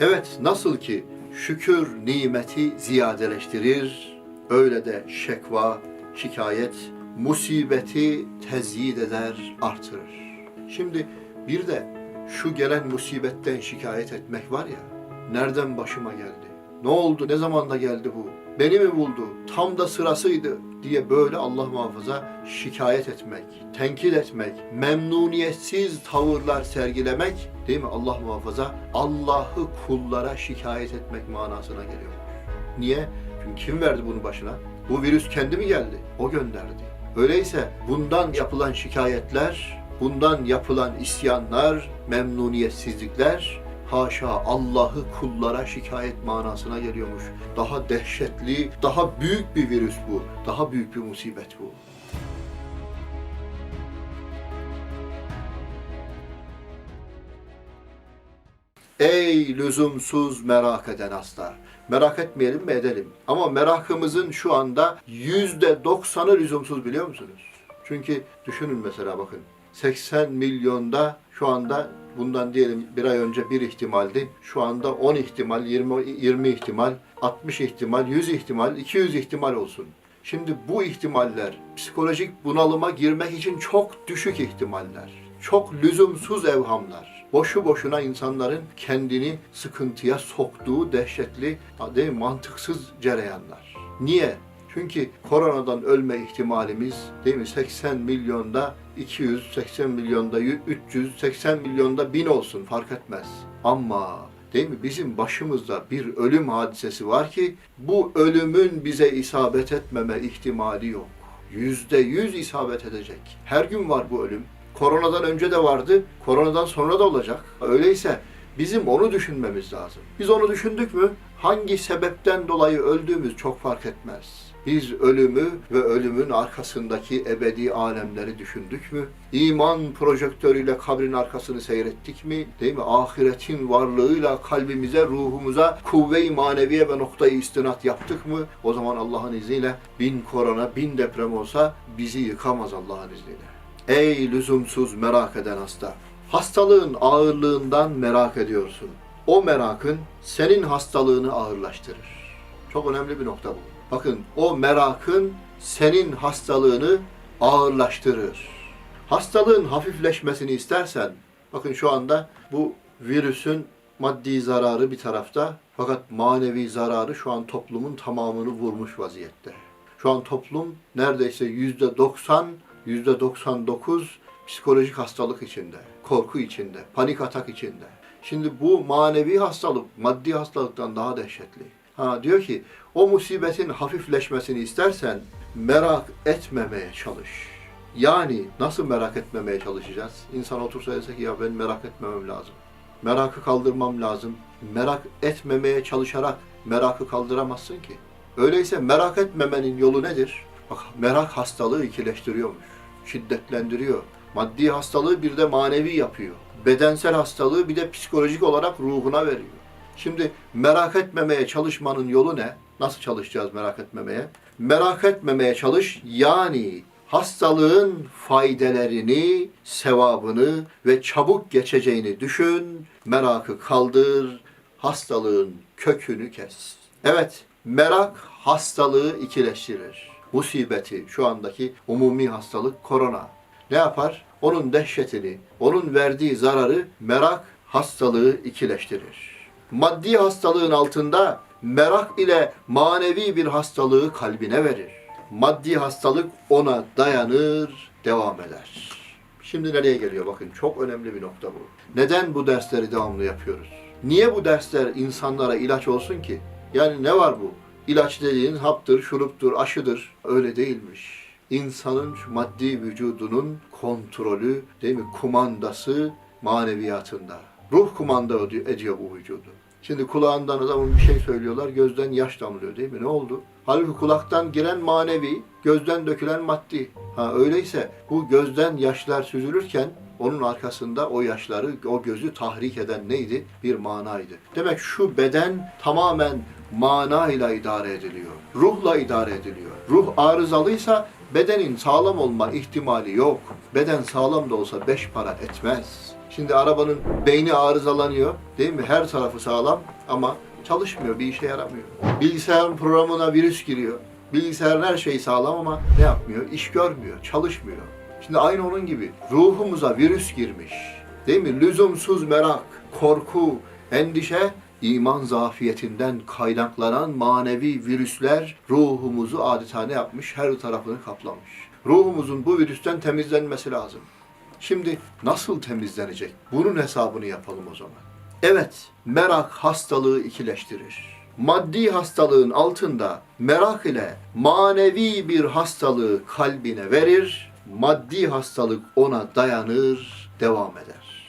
Evet nasıl ki şükür nimeti ziyadeleştirir, öyle de şekva, şikayet musibeti tezyid eder, artırır. Şimdi bir de şu gelen musibetten şikayet etmek var ya, nereden başıma geldi? Ne oldu, ne zamanda geldi bu? Beni mi buldu? Tam da sırasıydı diye böyle Allah muhafaza şikayet etmek, tenkit etmek, memnuniyetsiz tavırlar sergilemek değil mi Allah muhafaza? Allah'ı kullara şikayet etmek manasına geliyor. Niye? Çünkü kim verdi bunu başına? Bu virüs kendi mi geldi? O gönderdi. Öyleyse bundan yapılan şikayetler, bundan yapılan isyanlar, memnuniyetsizlikler haşa Allah'ı kullara şikayet manasına geliyormuş. Daha dehşetli, daha büyük bir virüs bu. Daha büyük bir musibet bu. Ey lüzumsuz merak eden hasta. Merak etmeyelim mi edelim. Ama merakımızın şu anda yüzde doksanı lüzumsuz biliyor musunuz? Çünkü düşünün mesela bakın. 80 milyonda şu anda bundan diyelim bir ay önce bir ihtimaldi. Şu anda 10 ihtimal, 20, 20 ihtimal, 60 ihtimal, 100 ihtimal, 200 ihtimal olsun. Şimdi bu ihtimaller psikolojik bunalıma girmek için çok düşük ihtimaller. Çok lüzumsuz evhamlar. Boşu boşuna insanların kendini sıkıntıya soktuğu dehşetli, değil mantıksız cereyanlar. Niye? Çünkü koronadan ölme ihtimalimiz değil mi 80 milyonda 200, 80 milyonda 300, 80 milyonda 1000 olsun fark etmez. Ama değil mi bizim başımızda bir ölüm hadisesi var ki bu ölümün bize isabet etmeme ihtimali yok. Yüzde yüz isabet edecek. Her gün var bu ölüm. Koronadan önce de vardı, koronadan sonra da olacak. Öyleyse bizim onu düşünmemiz lazım. Biz onu düşündük mü hangi sebepten dolayı öldüğümüz çok fark etmez. Biz ölümü ve ölümün arkasındaki ebedi alemleri düşündük mü? İman projektörüyle kabrin arkasını seyrettik mi? Değil mi? Ahiretin varlığıyla kalbimize, ruhumuza kuvve-i maneviye ve noktayı istinat yaptık mı? O zaman Allah'ın izniyle bin korona, bin deprem olsa bizi yıkamaz Allah'ın izniyle. Ey lüzumsuz merak eden hasta! Hastalığın ağırlığından merak ediyorsun. O merakın senin hastalığını ağırlaştırır. Çok önemli bir nokta bu. Bakın o merakın senin hastalığını ağırlaştırır. Hastalığın hafifleşmesini istersen, bakın şu anda bu virüsün maddi zararı bir tarafta fakat manevi zararı şu an toplumun tamamını vurmuş vaziyette. Şu an toplum neredeyse yüzde 90, yüzde 99 psikolojik hastalık içinde, korku içinde, panik atak içinde. Şimdi bu manevi hastalık, maddi hastalıktan daha dehşetli. Ha diyor ki o musibetin hafifleşmesini istersen merak etmemeye çalış. Yani nasıl merak etmemeye çalışacağız? İnsan otursa dese ki ya ben merak etmemem lazım. Merakı kaldırmam lazım. Merak etmemeye çalışarak merakı kaldıramazsın ki. Öyleyse merak etmemenin yolu nedir? Bak merak hastalığı ikileştiriyormuş. Şiddetlendiriyor. Maddi hastalığı bir de manevi yapıyor. Bedensel hastalığı bir de psikolojik olarak ruhuna veriyor. Şimdi merak etmemeye çalışmanın yolu ne? Nasıl çalışacağız merak etmemeye? Merak etmemeye çalış yani hastalığın faydalarını, sevabını ve çabuk geçeceğini düşün, merakı kaldır, hastalığın kökünü kes. Evet, merak hastalığı ikileştirir. Musibeti, şu andaki umumi hastalık korona. Ne yapar? Onun dehşetini, onun verdiği zararı merak hastalığı ikileştirir. Maddi hastalığın altında merak ile manevi bir hastalığı kalbine verir. Maddi hastalık ona dayanır, devam eder. Şimdi nereye geliyor bakın çok önemli bir nokta bu. Neden bu dersleri devamlı yapıyoruz? Niye bu dersler insanlara ilaç olsun ki? Yani ne var bu? İlaç dediğin haptır, şuruptur, aşıdır. Öyle değilmiş. İnsanın maddi vücudunun kontrolü, değil mi? Kumandası maneviyatında. Ruh kumanda ediyor bu vücudu. Şimdi kulağından adamın bir şey söylüyorlar, gözden yaş damlıyor değil mi? Ne oldu? Halbuki kulaktan giren manevi, gözden dökülen maddi. Ha öyleyse bu gözden yaşlar süzülürken onun arkasında o yaşları, o gözü tahrik eden neydi? Bir manaydı. Demek şu beden tamamen manayla idare ediliyor. Ruhla idare ediliyor. Ruh arızalıysa bedenin sağlam olma ihtimali yok. Beden sağlam da olsa beş para etmez. Şimdi arabanın beyni arızalanıyor değil mi? Her tarafı sağlam ama çalışmıyor, bir işe yaramıyor. Bilgisayarın programına virüs giriyor. Bilgisayarın her şeyi sağlam ama ne yapmıyor? İş görmüyor, çalışmıyor. Şimdi aynı onun gibi ruhumuza virüs girmiş. Değil mi? Lüzumsuz merak, korku, endişe iman zafiyetinden kaynaklanan manevi virüsler ruhumuzu adeta ne yapmış? Her tarafını kaplamış. Ruhumuzun bu virüsten temizlenmesi lazım. Şimdi nasıl temizlenecek? Bunun hesabını yapalım o zaman. Evet, merak hastalığı ikileştirir. Maddi hastalığın altında merak ile manevi bir hastalığı kalbine verir, maddi hastalık ona dayanır, devam eder.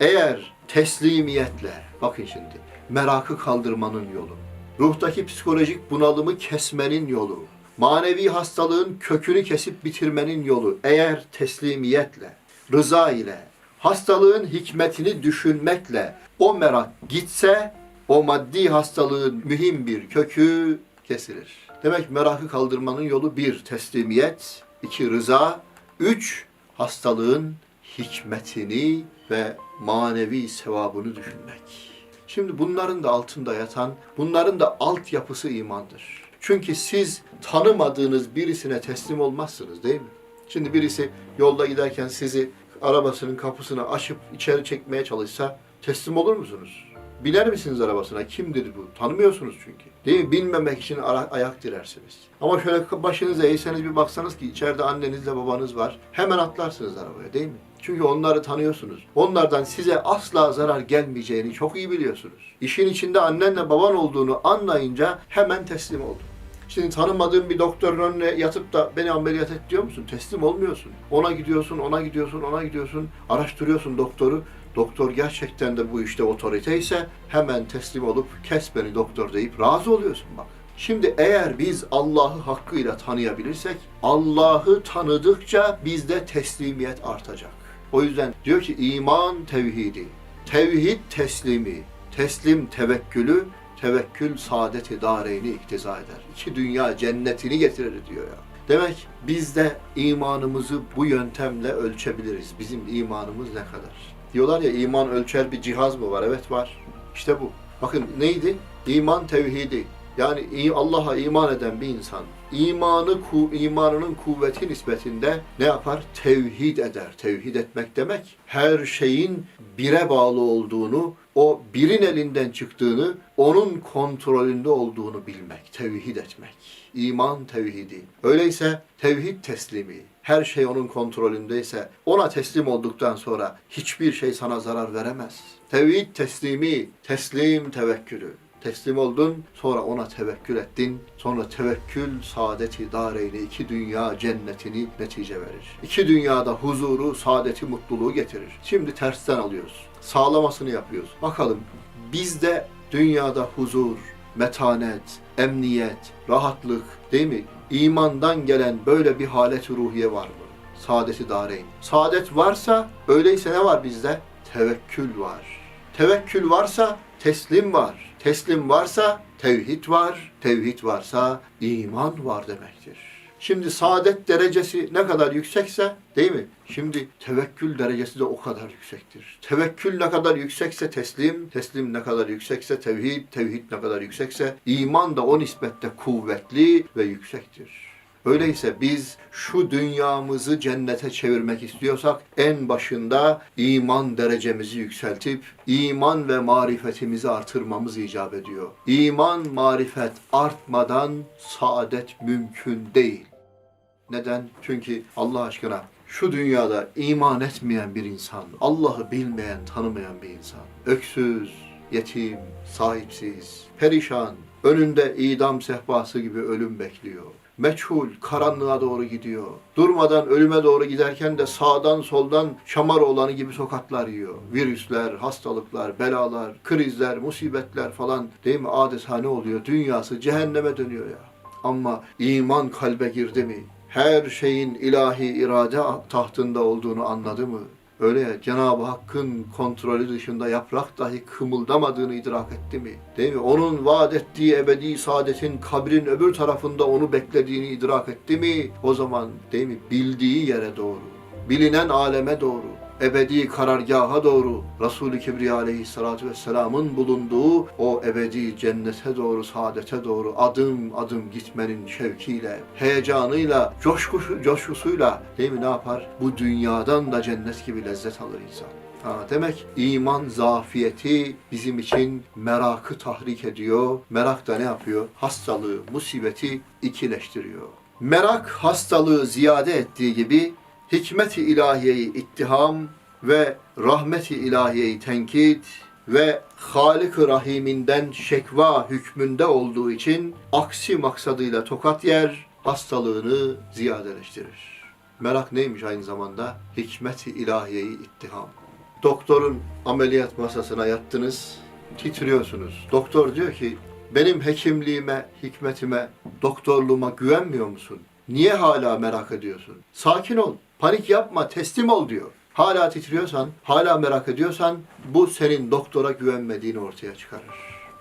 Eğer teslimiyetle, bakın şimdi, merakı kaldırmanın yolu, ruhtaki psikolojik bunalımı kesmenin yolu, manevi hastalığın kökünü kesip bitirmenin yolu eğer teslimiyetle, rıza ile, hastalığın hikmetini düşünmekle o merak gitse o maddi hastalığın mühim bir kökü kesilir. Demek merakı kaldırmanın yolu bir teslimiyet, iki rıza, üç hastalığın hikmetini ve manevi sevabını düşünmek. Şimdi bunların da altında yatan, bunların da altyapısı imandır. Çünkü siz tanımadığınız birisine teslim olmazsınız değil mi? Şimdi birisi yolda giderken sizi arabasının kapısını açıp içeri çekmeye çalışsa teslim olur musunuz? Biner misiniz arabasına? Kimdir bu? Tanımıyorsunuz çünkü. Değil mi? Bilmemek için ara- ayak dirersiniz. Ama şöyle başınıza eğseniz bir baksanız ki içeride annenizle babanız var. Hemen atlarsınız arabaya değil mi? Çünkü onları tanıyorsunuz. Onlardan size asla zarar gelmeyeceğini çok iyi biliyorsunuz. İşin içinde annenle baban olduğunu anlayınca hemen teslim oldun. Şimdi tanımadığın bir doktorun önüne yatıp da beni ameliyat et diyor musun? Teslim olmuyorsun. Ona gidiyorsun, ona gidiyorsun, ona gidiyorsun. Araştırıyorsun doktoru. Doktor gerçekten de bu işte otorite ise hemen teslim olup kes beni doktor deyip razı oluyorsun bak. Şimdi eğer biz Allah'ı hakkıyla tanıyabilirsek Allah'ı tanıdıkça bizde teslimiyet artacak. O yüzden diyor ki iman tevhidi, tevhid teslimi, teslim tevekkülü, tevekkül saadeti dareyni iktiza eder. İki dünya cennetini getirir diyor ya. Demek biz de imanımızı bu yöntemle ölçebiliriz. Bizim imanımız ne kadar? Diyorlar ya iman ölçer bir cihaz mı var? Evet var. İşte bu. Bakın neydi? İman tevhidi. Yani Allah'a iman eden bir insan imanı imanının kuvveti nispetinde ne yapar? Tevhid eder. Tevhid etmek demek her şeyin bire bağlı olduğunu, o birin elinden çıktığını, onun kontrolünde olduğunu bilmek, tevhid etmek. İman tevhidi. Öyleyse tevhid teslimi. Her şey onun kontrolündeyse ona teslim olduktan sonra hiçbir şey sana zarar veremez. Tevhid teslimi, teslim tevekkülü. Teslim oldun, sonra ona tevekkül ettin. Sonra tevekkül saadeti dareyni, iki dünya cennetini netice verir. İki dünyada huzuru, saadeti, mutluluğu getirir. Şimdi tersten alıyoruz. Sağlamasını yapıyoruz. Bakalım bizde dünyada huzur, metanet, emniyet, rahatlık değil mi? İmandan gelen böyle bir halet ruhiye var mı? Saadeti dareyn. Saadet varsa öyleyse ne var bizde? Tevekkül var. Tevekkül varsa teslim var. Teslim varsa tevhid var. Tevhid varsa iman var demektir. Şimdi saadet derecesi ne kadar yüksekse değil mi? Şimdi tevekkül derecesi de o kadar yüksektir. Tevekkül ne kadar yüksekse teslim, teslim ne kadar yüksekse tevhid, tevhid ne kadar yüksekse iman da o nispette kuvvetli ve yüksektir. Öyleyse biz şu dünyamızı cennete çevirmek istiyorsak en başında iman derecemizi yükseltip iman ve marifetimizi artırmamız icap ediyor. İman, marifet artmadan saadet mümkün değil. Neden? Çünkü Allah aşkına şu dünyada iman etmeyen bir insan, Allah'ı bilmeyen, tanımayan bir insan, öksüz, yetim, sahipsiz, perişan, önünde idam sehpası gibi ölüm bekliyor. Meçhul, karanlığa doğru gidiyor. Durmadan ölüme doğru giderken de sağdan soldan şamar olanı gibi sokaklar yiyor. Virüsler, hastalıklar, belalar, krizler, musibetler falan değil mi? Adeta ne oluyor? Dünyası cehenneme dönüyor ya. Ama iman kalbe girdi mi? Her şeyin ilahi irade tahtında olduğunu anladı mı? Öyle Cenab-ı Hakk'ın kontrolü dışında yaprak dahi kımıldamadığını idrak etti mi? Değil mi? Onun vaat ettiği ebedi saadetin kabrin öbür tarafında onu beklediğini idrak etti mi? O zaman değil mi? Bildiği yere doğru, bilinen aleme doğru, ebedi karargaha doğru Resul-i Kibriya aleyhissalatu vesselamın bulunduğu o ebedi cennete doğru, saadete doğru adım adım gitmenin şevkiyle, heyecanıyla, coşkusu, coşkusuyla değil mi ne yapar? Bu dünyadan da cennet gibi lezzet alır insan. Ha, demek iman zafiyeti bizim için merakı tahrik ediyor. Merak da ne yapıyor? Hastalığı, musibeti ikileştiriyor. Merak hastalığı ziyade ettiği gibi hikmet-i ilahiyeyi ittiham ve rahmet-i ilahiyeyi tenkit ve Halik-ı Rahim'inden şekva hükmünde olduğu için aksi maksadıyla tokat yer, hastalığını ziyadeleştirir. Merak neymiş aynı zamanda? Hikmet-i ilahiyeyi ittiham. Doktorun ameliyat masasına yattınız, titriyorsunuz. Doktor diyor ki, benim hekimliğime, hikmetime, doktorluğuma güvenmiyor musun? Niye hala merak ediyorsun? Sakin ol, panik yapma, teslim ol diyor. Hala titriyorsan, hala merak ediyorsan bu senin doktora güvenmediğini ortaya çıkarır.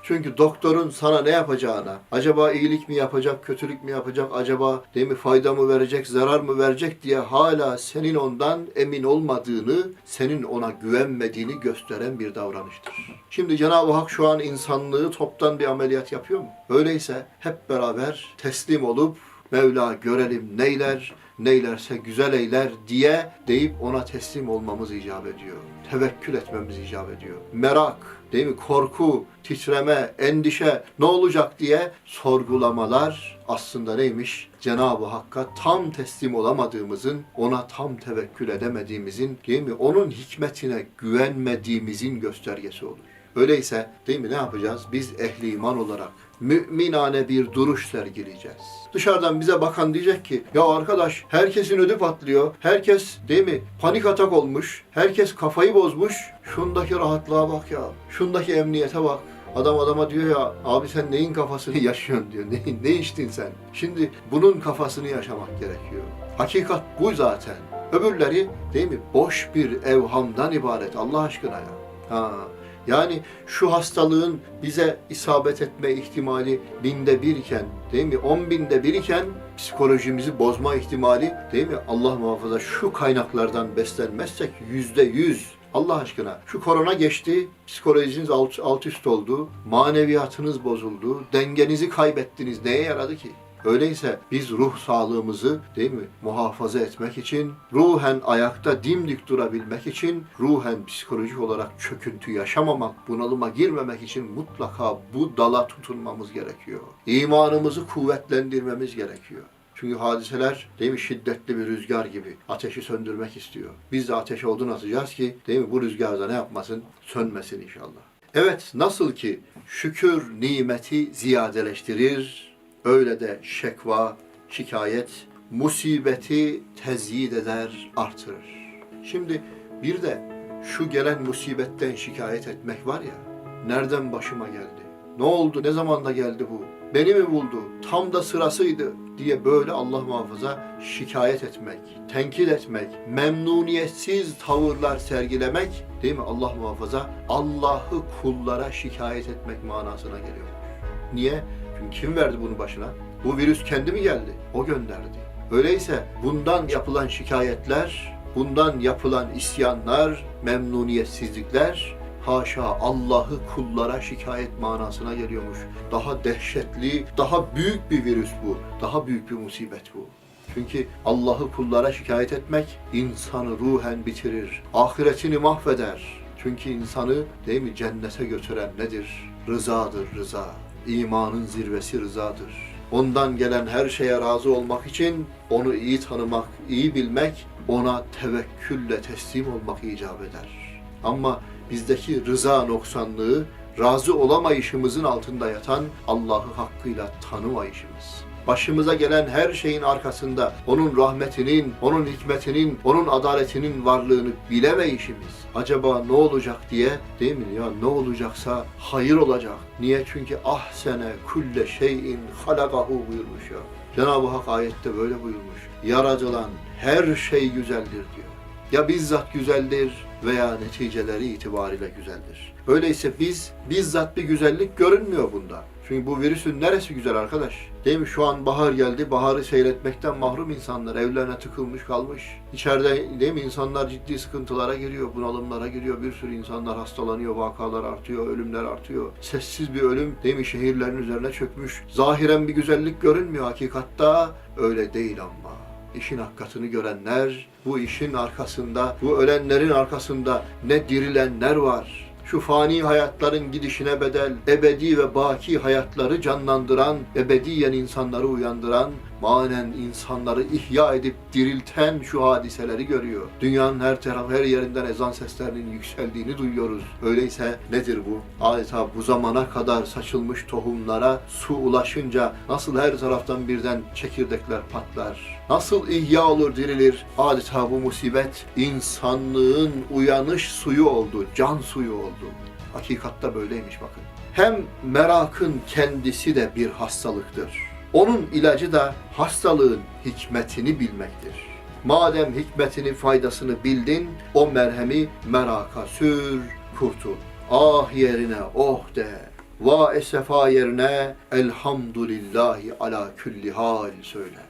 Çünkü doktorun sana ne yapacağına, acaba iyilik mi yapacak, kötülük mü yapacak, acaba değil mi fayda mı verecek, zarar mı verecek diye hala senin ondan emin olmadığını, senin ona güvenmediğini gösteren bir davranıştır. Şimdi Cenab-ı Hak şu an insanlığı toptan bir ameliyat yapıyor mu? Öyleyse hep beraber teslim olup Mevla görelim neyler, neylerse güzel eyler diye deyip ona teslim olmamız icap ediyor. Tevekkül etmemiz icap ediyor. Merak, değil mi? Korku, titreme, endişe ne olacak diye sorgulamalar aslında neymiş? Cenab-ı Hakk'a tam teslim olamadığımızın, ona tam tevekkül edemediğimizin, değil mi? Onun hikmetine güvenmediğimizin göstergesi olur. Öyleyse değil mi ne yapacağız? Biz ehli iman olarak müminane bir duruş sergileyeceğiz. Dışarıdan bize bakan diyecek ki ya arkadaş herkesin ödü patlıyor. Herkes değil mi panik atak olmuş. Herkes kafayı bozmuş. Şundaki rahatlığa bak ya. Şundaki emniyete bak. Adam adama diyor ya abi sen neyin kafasını yaşıyorsun diyor. Ne, ne içtin sen? Şimdi bunun kafasını yaşamak gerekiyor. Hakikat bu zaten. Öbürleri değil mi boş bir evhamdan ibaret Allah aşkına ya. Ha, yani şu hastalığın bize isabet etme ihtimali binde bir iken, değil mi? On binde bir iken psikolojimizi bozma ihtimali, değil mi? Allah muhafaza şu kaynaklardan beslenmezsek yüzde yüz. Allah aşkına şu korona geçti, psikolojiniz alt, alt üst oldu, maneviyatınız bozuldu, dengenizi kaybettiniz. Neye yaradı ki? Öyleyse biz ruh sağlığımızı değil mi muhafaza etmek için, ruhen ayakta dimdik durabilmek için, ruhen psikolojik olarak çöküntü yaşamamak, bunalıma girmemek için mutlaka bu dala tutunmamız gerekiyor. İmanımızı kuvvetlendirmemiz gerekiyor. Çünkü hadiseler değil mi şiddetli bir rüzgar gibi ateşi söndürmek istiyor. Biz de ateşe odun atacağız ki değil mi bu rüzgarda ne yapmasın? Sönmesin inşallah. Evet nasıl ki şükür nimeti ziyadeleştirir, öyle de şekva, şikayet, musibeti tezyid eder, artırır. Şimdi bir de şu gelen musibetten şikayet etmek var ya, nereden başıma geldi? Ne oldu, ne zamanda geldi bu? Beni mi buldu? Tam da sırasıydı diye böyle Allah muhafaza şikayet etmek, tenkit etmek, memnuniyetsiz tavırlar sergilemek değil mi? Allah muhafaza Allah'ı kullara şikayet etmek manasına geliyor. Niye? Kim verdi bunu başına? Bu virüs kendi mi geldi? O gönderdi. Öyleyse bundan yapılan şikayetler, bundan yapılan isyanlar, memnuniyetsizlikler haşa Allah'ı kullara şikayet manasına geliyormuş. Daha dehşetli, daha büyük bir virüs bu. Daha büyük bir musibet bu. Çünkü Allah'ı kullara şikayet etmek insanı ruhen bitirir. Ahiretini mahveder. Çünkü insanı değil mi cennete götüren nedir? Rızadır rıza. İmanın zirvesi rızadır. Ondan gelen her şeye razı olmak için onu iyi tanımak, iyi bilmek, ona tevekkülle teslim olmak icap eder. Ama bizdeki rıza noksanlığı, razı olamayışımızın altında yatan Allah'ı hakkıyla tanımayışımız. Başımıza gelen her şeyin arkasında onun rahmetinin, onun hikmetinin, onun adaletinin varlığını bilemeyişimiz. Acaba ne olacak diye değil mi? Ya ne olacaksa hayır olacak. Niye? Çünkü ahsene kulle şeyin halagahu buyurmuş ya. Cenab-ı Hak ayette böyle buyurmuş. Yaratılan her şey güzeldir diyor. Ya bizzat güzeldir veya neticeleri itibariyle güzeldir. Öyleyse biz bizzat bir güzellik görünmüyor bunda. Çünkü bu virüsün neresi güzel arkadaş? Değil mi? Şu an bahar geldi. Baharı seyretmekten mahrum insanlar. Evlerine tıkılmış kalmış. İçeride değil mi? insanlar ciddi sıkıntılara giriyor. Bunalımlara giriyor. Bir sürü insanlar hastalanıyor. Vakalar artıyor. Ölümler artıyor. Sessiz bir ölüm değil mi? Şehirlerin üzerine çökmüş. Zahiren bir güzellik görünmüyor. Hakikatta öyle değil ama. İşin hakikatini görenler, bu işin arkasında, bu ölenlerin arkasında ne dirilenler var. Şu fani hayatların gidişine bedel, ebedi ve baki hayatları canlandıran, ebediyen insanları uyandıran, manen insanları ihya edip dirilten şu hadiseleri görüyor. Dünyanın her tarafı, her yerinden ezan seslerinin yükseldiğini duyuyoruz. Öyleyse nedir bu? Adeta bu zamana kadar saçılmış tohumlara su ulaşınca nasıl her taraftan birden çekirdekler patlar? Nasıl ihya olur, dirilir? Adeta bu musibet insanlığın uyanış suyu oldu, can suyu oldu. Hakikatta böyleymiş bakın. Hem merakın kendisi de bir hastalıktır. Onun ilacı da hastalığın hikmetini bilmektir. Madem hikmetini, faydasını bildin, o merhemi meraka sür, kurtul. Ah yerine oh de. Va esefa yerine elhamdülillahi ala külli hal söyle.